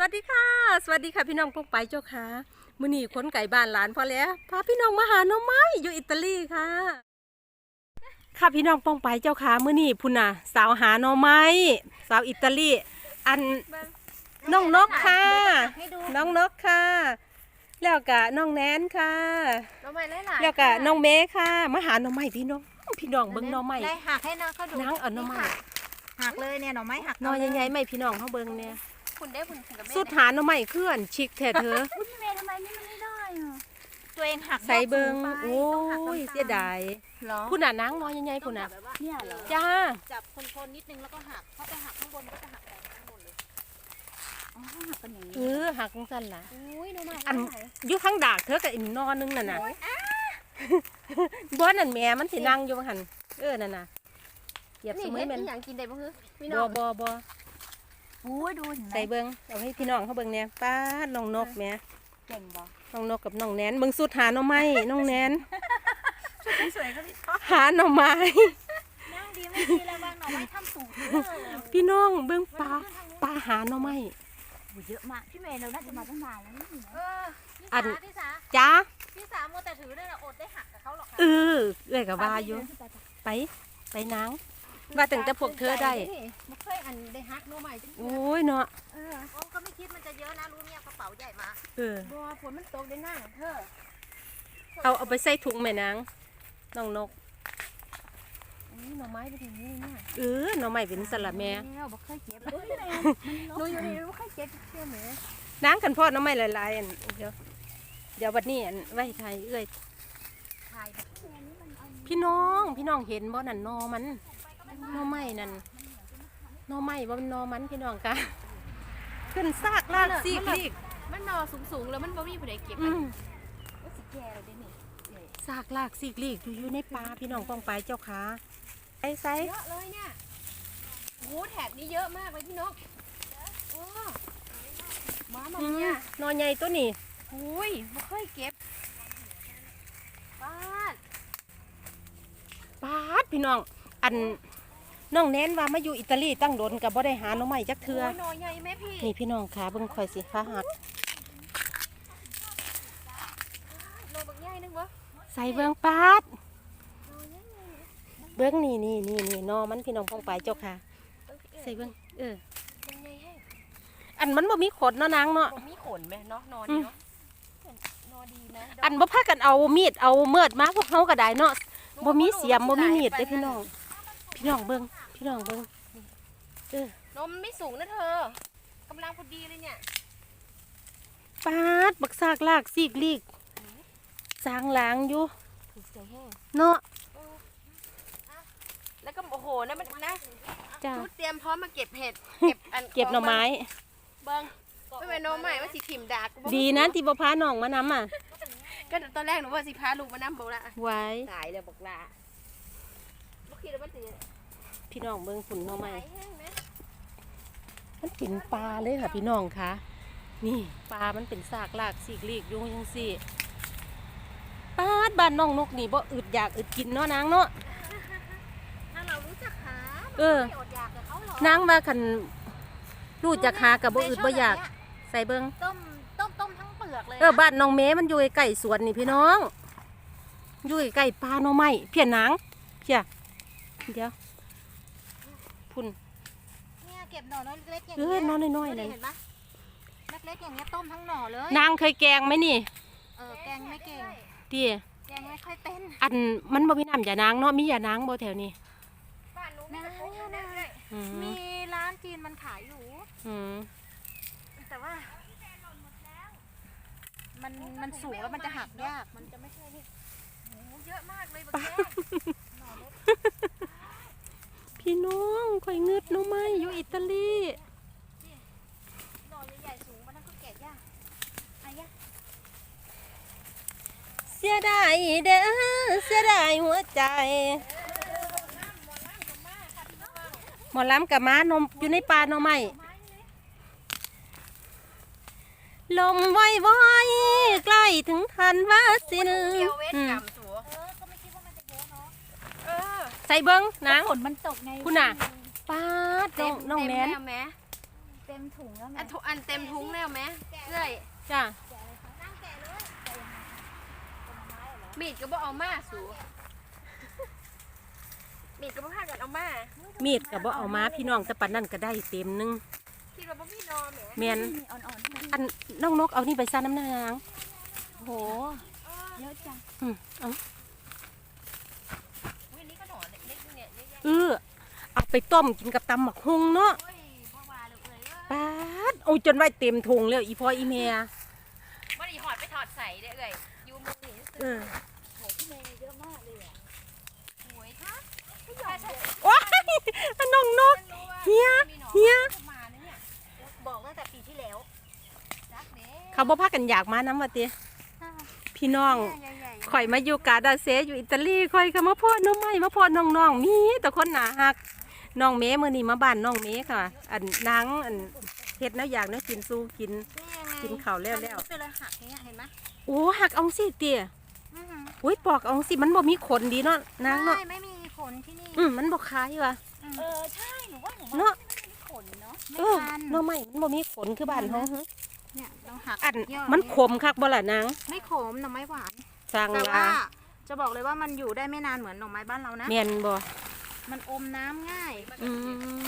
สวัสดีค่ะ สวัสดีค่ะพี่น้องพวกไปเจ้าค่ะมื้อนี้คนไก่บ้านหลานพอแล้วพาพี่น้องมาหาหน้องไม้อยู่อิตาลีค่ะ ค่ะพี่น้องป้องไปเจ้าค่ะมื้อนี้พุ่นน่ะสาวหาหน่อไม้สาวอิตาลี อันน้องนกค่ะให้ดูน้องนกค่ะ แล้วก็น้องแนนค่ะน้องใหม่หลายๆแล้วก็ค่ะน้องเมย์ค่ะมาหาหน่อไม้พี่น้องพี่น้องเบิ่งหน่อไม้ได้หักให้นะเขาดูนางเอาหน่อไม้หักหักเลยเนี่ยหน่อไม้หักหน่อใหญ่ๆไม่พี่น้องเฮาเบิ่งเนี่ย คุณได้คุณถึงกับแม่สุดหาหน่อไม้เคลื่อนชิกแท้เธอ คุณแม่ทำไมนี่มันไม่ได้อะตัวเองหักใส่เบิงยกโอ้สูงไปต้องหักยน้ำตาลเสียดายเหรอพุ่นน่ะนางน้อยใหญ่ๆพุ่นน่ะแบบว่าเนี่ยเหรอจ้าจับคนๆนิดนึงแล้วก็หักเขาไปหักข้างบนก็จะหักไปข้างบนเลยอ๋อหักกันอย่างเอนี้อหักจังซั่นล่ะอุ้ยหน่อไม้อันหลายอยู่ข้างดากเธอกับอีกนอนึงนั่นน่ะบ่นั่นแม่มันสินั่งอยู่ว่าหั่นเออนั่นน่ะเหยียบนี่สมืเห็อนแม่นอีหยังกินได้บ่คือพี่บ่น้องบ่บ่โอ้ยดูเห็นไหมใส่เบิ่งเอาให้พี่น้องเขาเบิ่งแหน่ป้าดน้องนกแหม่เก่งบ่น้องนกกับน้องแนนเบิ่งสุดหาหน่อไม้น้องแนนสวยๆก็พี่ชอบหาหน่อไม้นั่งดีไม่ดีแล้วบางหน่อไม้ทำสูงเยอะเลยพี่น้องเบิ่งปลาปลาหาหน่อไม้โอ้ยเยอะมากพี่เมย์เราน่าจะมาตั้งนานแล้วนี่เอออันพี่สาจ้าพี่สามัวแต่ถือเนี่ยอดได้หักกับเขาหรอกค่ะเออเอ้ยก็ว่าอยู่ไปไปนาง ว่าตั้งแต่พวกเธอได้ไม่เคยอันได้หักโนใหม่จังโอ้ยเนาะเออโอ้ก็ไม่คิดมันจะเยอะนะรู้เนี่ยกระเป๋าใหญ่มาเออบัวฝนมันตกได้ง่ายเธอเอาเอาไปใส่ถุงแม่นางน้องนกนี่หน่อไม้ไปถึงนี่เนี่ยเออหน่อไม้เป็นสลัดแม่แล้วบอกเคยเก็บเลยหนูอยู่นี่ไม่เคยเก็บเชื่อไหมนางกันพ่อหน่อไม้หลายๆอันเดี๋ยวเดี๋ยวบัดนี้อันไว้ไทยเอ้ยถ่ายแบบพี่น้องพี่น้องเห็นบ่นั่นหนอมัน หน่อไม้นั่นหน่อไม้บ่เป็นหนอมันพี่น้องกะขึ้นซากลากซีกลีกมันนอสูงๆแล้วมันบ่มีผู้ใดเก็บอืมก็สิแก่เลยนี่ซากลากซีกลีกอยู่อยู่ในป่าพี่น้องป้องไปเจ้าขาไอ้ไซเยอะเลยเนี่ยโอ้แถบนี้เยอะมากเลยพี่นกโอ้มามาอืมเนี่ยหนอใหญ่ตัวนี้อุ้ยไม่เคยเก็บป้าดปาดพี่น้องอัน น้องแนนว่ามาอยู่อิตาลีตั้งโดนกับบ่ได้หาหน่อไม้จักเทื่อโอ้ยหนอใหญ่ไหมพี่นี่พี่น้องขาเบิ่งข่อยสิฟ้าหักหนอบักใหญ่นึงวะใส่เบิ่งปาดเบิ่งนี่นี่นี่นี่หนอมันพี่น้องป้องไปเจ้าค่ะ ใส่เบิ่งเออบักใหญ่แห้งอันมันบ่มีขนเนาะนางเนาะบ่มีขนไหมเนาะนอนอืมเนาะนอนดีนะอันบ่พากันเอามีดเอาเมิดมาพวกเฮาก็ได้เนาะบ่มีเสียมบ่มีมีดเด้อพี่น้อง พี่น้องเบิ่งพี่น้องเบิ่งนมไม่สูงนะเธอกำลังพอดีเลยเนี่ยปาดบักซากลากซีกลีกสร้างหลางอยู่ถูกใจแห้งเนาะแล้วก็โอ้โหนะมันนะจ้าชุดเตรียมพร้อมมาเก็บเห็ดเก็บอันเก็บหน่อไม้ เบิ้งไม่เป็นหน่อไม้ว่าสิถิ่มดากกูบ่ดีนะที่บ่พาน้องมานำอะก็ตอนแรกหนูว่าสิพาลูกมานั่งโบละไว้ตายเลยบอกลาบ่ คิดว่ามันสิพี่น้องเบิ่งฝุ่นหน่อไม้ตายแห้งนะมันเป็นปลาเลยค่ะ พี่น้องคะนี่ปลามันเป็นซากลากซีกลีกอยู่จังซี่ปาดบ้านน้องนกนี่บ่อึดอยากอึดกินเนาะนางเนาะ ถ้าเรารู้จักหาเออ ไม่อดอยากกับเขาหรอกนางมาคันรู้จักหากับบ่อึดบ่อยากใส่เบิ่งต้มต้มต้มทั้งเปลือกเลยเออบ้านน้องเมมันอยู่ใกล้ๆสวนนี่พี่น้อง อยู่ใกล้ๆปลาหน่อไม้เพียนนางเพีย เดี๋ยวพุ่นเนี่ยเก็บหน่อน้อยเล็กๆอย่างเอเงี้อยน้อยน้อยๆนั่นเห็นปะเล็กๆอย่างเงี้ยต้มทั้งหน่อเลยนางเคยแกงไหมนี่เออแกงไม่เก่งดีแกงไม่ค่อยเป็นอันมันบ่มีน้ำยานางเนาะมียานางบ่แถวนี้บ้านนู้นนะอืมมีร้านจีนมันขายอยู่ อืมแต่ว่า มันมันสูงแล้วมันจะหักยาก มันจะไม่ใช่นี่โอ้โหเยอะมากเลยบางแกหน่อเล็ก พี่น้องข่อยงึดหน่อไม้อยู่อิตาลีหน่อใหญ่ๆสูงมันนั่นก็แกะยากอายะเสียดายเด้อเสียดายหัวใจหมอลำกับม้านมอยู่ในป่าหน่อไม้ลมว้อยว้อยๆใกล้ถึงทันว่าสิ้น ใส่เบิ้งนางฝนมันตกไงคุณน่ะป้าดน้องน้องแนนแม่เต็มถุงแล้วไหมอันทุอันเต็มทุงแล้วไหมเอ้ยจ้านั่งแกะเลยแกะยังไงผลไม้เหรอมีดก็บ่เอามาสูมีดก็บ่พากันเอามามีดกับบ่เอามาพี่น้องแต่ปันนั่นก็ได้เต็มหนึงคิดว่าบ่มีนอแหมแม่นมีอ่อนๆใช่ไหมอันน้องนกเอานี่ไปซ่าน้ำนางโอ้โหเยอะจังอืมเอา วันนี้ก็หนอนเล็กๆเนี่ยเยอะแยะ เออเอา ไปต้มกินกับตำหมักฮุงเนาะโอ้ยบ่ว่าเลยเอ้ยปาดเอาจนไว้เต็มถุงแล้วอีพ่ออีแม่บ่ได้หอดไปถอดใส่เด้อเอ้ยอยู่มือนี่เออโหพี่เมย์เยอะมากเลยอะหวยท่าไม่ยอมเลยว้ายอันน้องนกเฮียเฮียมานะเนี่ยบอกตั้งแต่ปีที่แล้วรักเด้เขาบ่พากันอยากมาน้ำว่าติพี่น้องใหญ่ๆข่อยมาอยู่กาดาเซอยู่อิตาลีข่อยก็มาพ่อน้องใหม่มาพ่อน้องๆมีแต่คนหนาฮัก น้องเมมื้อนี้มาบ้านน้องเมค่ะ อันนางอันเฮ็ดแนวอยากแนวกินสู้กิน กินข้าวแล้วแล้วทำเป็นเลยหักอย่างเงี้ยเห็นไหมโอ้หักเอาสิเตี้ยอื้อหืออุ้ยปอกเอาสิมันบ่มีขนดีเนาะนางเนาะไม่ไม่มีขนที่นี่อืมมันบ่คายว่ะ เออใช่หนูว่าหนูว่าเนาะไม่มีขนเนาะเออน้องใหม่มันบ่มีขนคือบ้านเฮาฮะเนี่ยเราหักอันยอดมันขมคักบ่ล่ะนางไม่ขมหน่อไม้หวานสั่งแต่ว่าว่าจะบอกเลยว่ามันอยู่ได้ไม่นานเหมือนหน่อไม้บ้านเรานะ แม่นบ่ มันอมน้ำง่าย อืม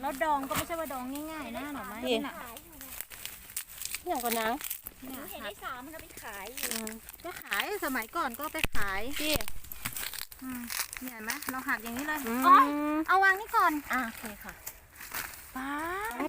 แล้วดองก็ไม่ใช่ว่าดองง่ายๆนะหน่อไม้นี่น่ะอหยังก็นางเนี่ยเห็นหัไอ้กสามมันเอาไปขายอืมก็ขายสมัยก่อนก็ไปขายพี่อืมเนี่ยเห็นไหมเราหักอย่างนี้เลยอืโอ๊ยมเอาวางนี่ก่อนอะโอเคค่ะป้า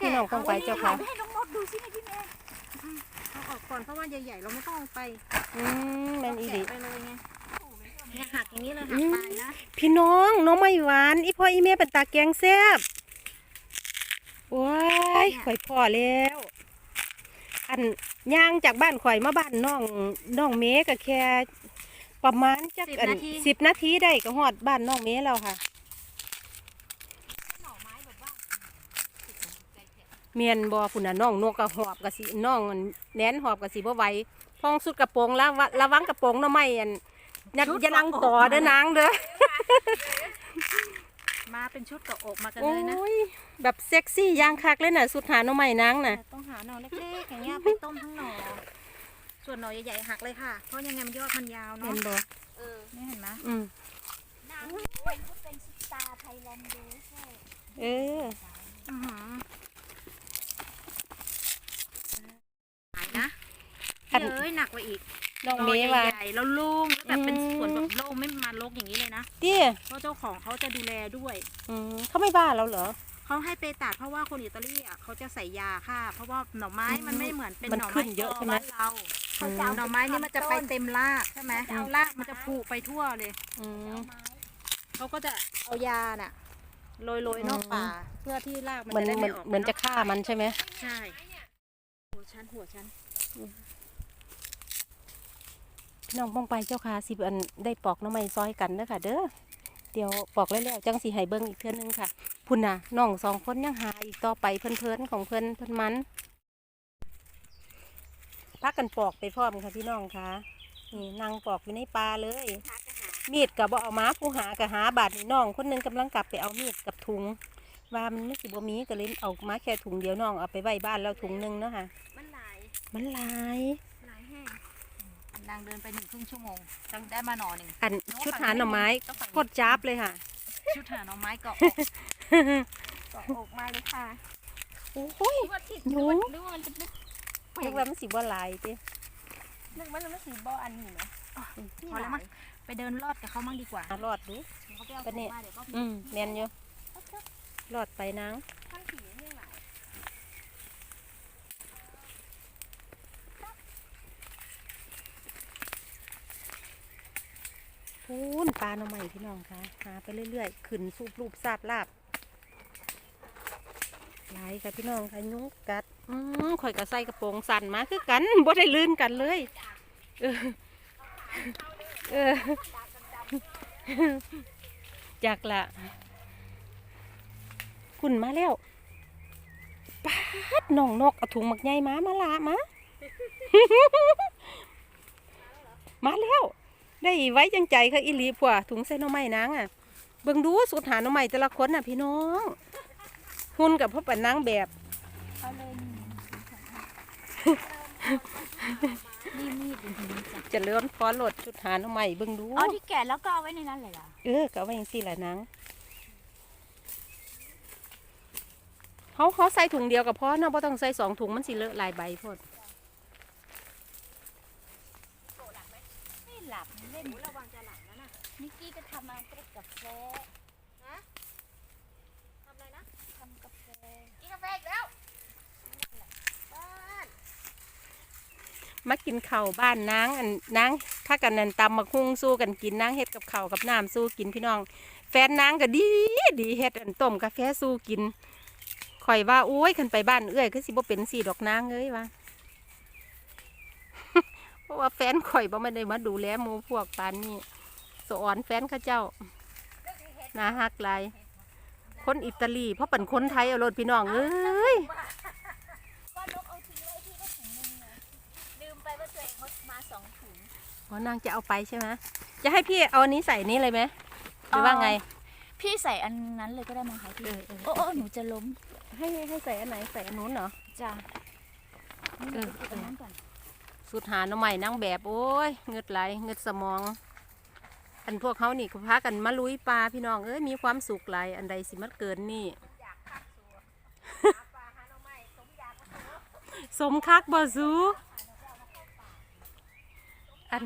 พี่น้องต้องไปเจ้าค่ะอให้น้องมดดูสิเนี่ยพี่เมย์อืมเอาออกก่อนเพราะว่าใหญ่ๆเราไม่ต้องเอาไปอืมแม่นอีหลีแกะไปเลยไง เนี่ยหักอย่างนี้เลยหักไปนะพี่น้องน้องไม่หวานอีพ่ออีแม่เป็นตาแกงแซ่บว้ายข่อยพ่อแล้ว อันย่างจากบ้านข่อยมาบ้านน้องน้องเมก็แค่ประมาณจักอันสิบนาทีได้ก็ฮอดบ้านน้องเมแล้วค่ะหน่อไม้แบบว่าเมียนบอพุ่นน่ะน้องนกกระหอบกะสิน้องอันแหนนหอบกะสิบ่ไหวพ้องสุดกระโปรงละวะระวังกระโปรงหน้ำไม่อัน ยักอยานังต่อเด้อนางเด้อมาเป็นชุดกับอกมากันโอ้เลยนะยแบบเซ็กซี่ย่างคักเลยน่ะสุดหาหน้ำไม่นางน่ะแต่ต้องหาหน่อเล็กๆอย่างเงี้ยไปต้มทั้งหน่อส่วนหน่อใหญ่ๆหักเลยค่ะ เพราะยังไงมันยอดมันยาวเห็เนาะนบ่เออนี่เห็นไหมอืมนางเป็นเป็นซุปตาไทยแลนด์ดูใช่เอออือหือหายนะอันเอ้ยหนักกว่าอีก น้องหเมน่อว่าใหญ่ๆแล้วโล่งแล้วแบบเป็นอืม สวนแบบโล่งไม่มาลกอย่างนี้เลยนะเตี้ยเพราะเจ้าของเขาจะดูแลด้วย อืมเขาไม่บ้าเราเหรอ เขาให้ไปตัดเพราะว่าคนอิตาลีอะเขาจะใส่ยาค่ะ เพราะว่าหน่อไม้อืมมันไม่เหมือนเป็นมันหน่อขึ้ไม้นเยอะกใช่ไหม บ้านเราอืมหน่อไม้นี่มันจะไปเต็มรากใช่ไหมอืมรากมันจะผูไปทั่วเลยอืม เขาก็จะเอายาน่ะโรยโรยๆนอกอืม ป่า เพื่อที่รากมันเหมือนจะได้เหมืไม่อนออกเหมือนจะฆ่ามันใช่ไหม ใช่หัวชั้นหัวชั้น พี่น้องป้องไปเจ้าค่ะสิบอันได้ปอกหน้ำไม้ซอยกันเด้อค่ะ เด้อเดี๋ยวปอกแล้วๆจังสีให้เบิ้งอีกเทื่อนึงค่ะ พุ่นน่ะน้องสองคนยังหาอีกต่อไปเพิ่นๆของเพิ่นเพิ่นมันพักกันปอกไปพร้อมค่ะพี่น้องค่ะนี่นางปอกอยู่ในปลาเลย มีดกับบ่เอามาผู้หากับหาบาดนี่น้องคนหนึงกำลังกลับไปเอามีดกับถุง ว่ามันไม่สิบ่มีก็เลยเอามาแค่ถุงเดียวน้องเอาไปไว้บ้านแล้วถุงหนึงเนาะค่ะมันหลายมันหลายหลายแห้ง นางเดินไปหนึ่งครึ่งชั่วโมงจังได้มาหน่อหนึ่งอันชุดหาหน่อไม้ต้องฝั่งโคตรจ้าบเลยค่ะ ชุดหาหน่อไม้เกาะก็ออกมาเลยค่ะโอ้ยนึกว่าติดหนูนึกว่ามันจะนึกนึกว่ามันสิบ่หลายตินึกว่ามันสีบออันนี้นะพอแล้วมั้งไปเดินลอดกับเขามั่งดีกว่ารอดดูเขาไปเอาปะเนี่ยของมาเดี๋ยวก็อืมแม่นอยู่รอดไปนาง ข้างสีนี่หลาย พูนปลาหน่อไม้พี่น้องคะหาไปเรื่อยๆ ขึ้นสูบรูปซาบลาบหลายค่ะพี่น้องค่ะยุงกัด อืมข่อยก็ใส่กระโปรงสั่นมาคือกันบ่ได้ลื่นกันเลย เออเออจากละคุณมาแล้วปาดน้องนกเอาถุงหมักใหญ่มามาละมา มาแล้ว ได้ไว้จังใจค่ะอีหลีผัวถุงใส่หน่อไม้นางอะเบิ่งดูสุดหาหน่อไม้แต่ละคนน่ะพี่น้องหุ่นกับพ่อปันนางแบบเขานี่มีดเป็นหินจ้ะจะเลื่อนฟ้อนโหลดชุดหาหน้ำใหม่เบิ่งดูเอาที่แก่แล้วก็เอาไว้ในนั้นเลยเหรอเออก็เอาไว้จังซี่แหละนางเขาเขาใส่ถุงเดียวกับพ่อเนาะบ่ต้องใส่สองถุงมันสิเลอะหลายใบโพด ไม่หลับเล่นระวังจะหลับแล้วนะนิ กี้ก็ทำมาเป็นกาแฟฮะทำอะไรนะทำกาแฟกินกาแฟอีกแล้วบ้านมากินข้าวบ้านนางอันนางถ้ากันนันตำมาคุ้งสู้กันกินนางเฮ็ดกับข้าวกับน้ำสู้กินพี่น้อง แฟนนางก็ดีดีเฮ็ดอันต้มกาแฟสู้กินข่อยว่าโอ้ยคันไปบ้านเอื้อยคือสิบ่เป็นสีดอกนางเอ้ยว่า เพราะว่าแฟนข่อยบ่มาได้มาดูแลหมูพวกปานนี้ สอนแฟนเขาเจ้าน่าฮักหลายคนอิตาลีเพราะเป็นคนไทยเอารถพี่น้องเอ้ยก็นกเอาทิ้งไว้ที่ก็ถุงนึงนะลืมไปว่าตัวเองมาสองถุงอ๋อนางจะเอาไปใช่ไหมจะให้พี่เอาอันนี้ใส่นี้เลยไหมหรือว่าไง พี่ใส่อันนั้นเลยก็ได้มั้งคะพี่เออเออโอ้โอ้หนูจะล้ม ให้ให้ใส่อันไหนใส่อันนู้นเหรอจ้ะเออนี่อันนั้นก่อนสุดหาหน้ำใหม่นางแบบโอ้ยเงืดไหลเงืดสมอง อันพวกเขานี่ก็พากันมาลุยปลาพี่น้องเอ้ยมีความสุขหลายอันใดสิมันเกินนี่สมคักบ่ซูอัน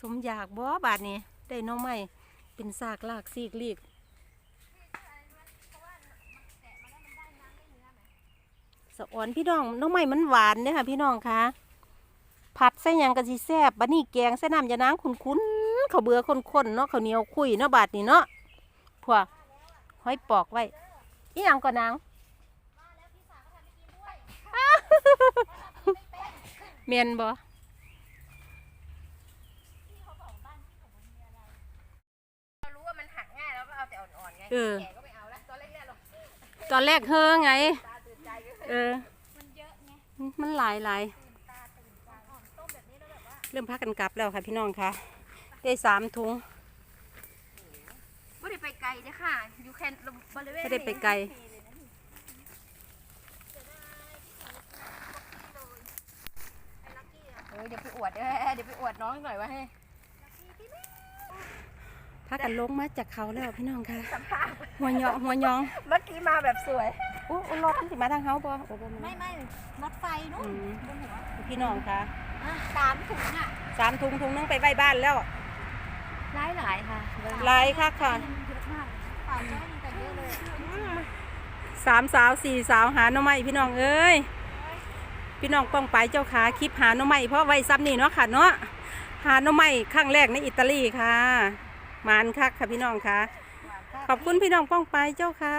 สมอยากบ่บาดนี้ได้น้องใหม่เป็นซากลากซีกลีกสะอ่อนพี่น้องน้องใหม่มันหวานเนี่ยค่ะพี่น้องคะผัดใส่ยังกะสิแซ่บบัดนี้แกงใส่น้ำยานางคุ้น ข้าวเบื่อข้นๆเนาะข้าวเหนียวคุยเนาะบาดนี้เนาะพวกห้อยปอกไว้อีหยังก่อนนางเมียนบ่เรารู้ว่ามันหักง่ายแล้วก็เอาแต่อ่อนๆไงเออแก่ก็ไม่เอาแล้วตอนแรกๆเราตอนแรกเฮอไงตาตื่นใจก็เออมันเยอะไงมันหลายหลายเริ่มพักกันกลับแล้วค่ะพี่น้องค่ะ ได้สามถุงไม่ได้ไปไกลเด้อค่ะ อยู่แค่บริเวณไม่ได้ไปไกล เออเดี๋ยวไปอวดเด้อเดี๋ยวไปอวดน้องหน่อยว่าให้พักกันลงมาจากเขาแล้วพี่น้องค่ะหัวเหยาะหัวหยองเมื่อกี้มาแบบสวยโอ้โอ้รถมันสิมาทางเขาบ่โอ้บ่ไม่ไม่ไม่รถไฟนู่นอืมบนหัวพี่น้องค่ะอะ สามถุงอะสามถุงถุงนึงไปไว้บ้านแล้ว หลายหลายๆค่ะหลายค่ะค่ะ เยอะมากป่าเจ้ามีแต่เยอะเลยสามสาวสี่สาวหาหน่อไม้พี่น้องเอ้ยพี่น้องป้องไปเจ้าขาคลิปหาหน่อไม้เพราะไว้ซ้ำนี่เนาะค่ะเนาะหาหน่อไม้ครั้งแรกในอิตาลีค่ะหมานคักค่ะพี่น้องค่ะ ขอบคุณพี่น้องป้องไปเจ้าค่ะ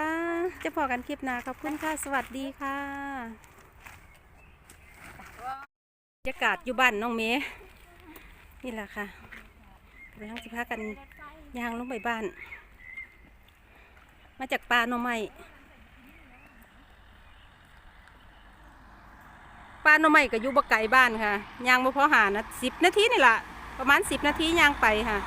จะพอกันคลิปหน้าขอบคุณค่ะสวัสดีค่ะบรรยากาศอยู่บ้านน้องเมย์นี่แหละค่ะ กำลังสิพากันยางลงไปบ้าน มาจากปลาหน่อไม้ปลาหน่อไม้ก็อยู่บ่ไกลบ้านค่ะยางบ่พอหานะสิบนาทีนี่แหละประมาณสิบนาทียางไปค่ะ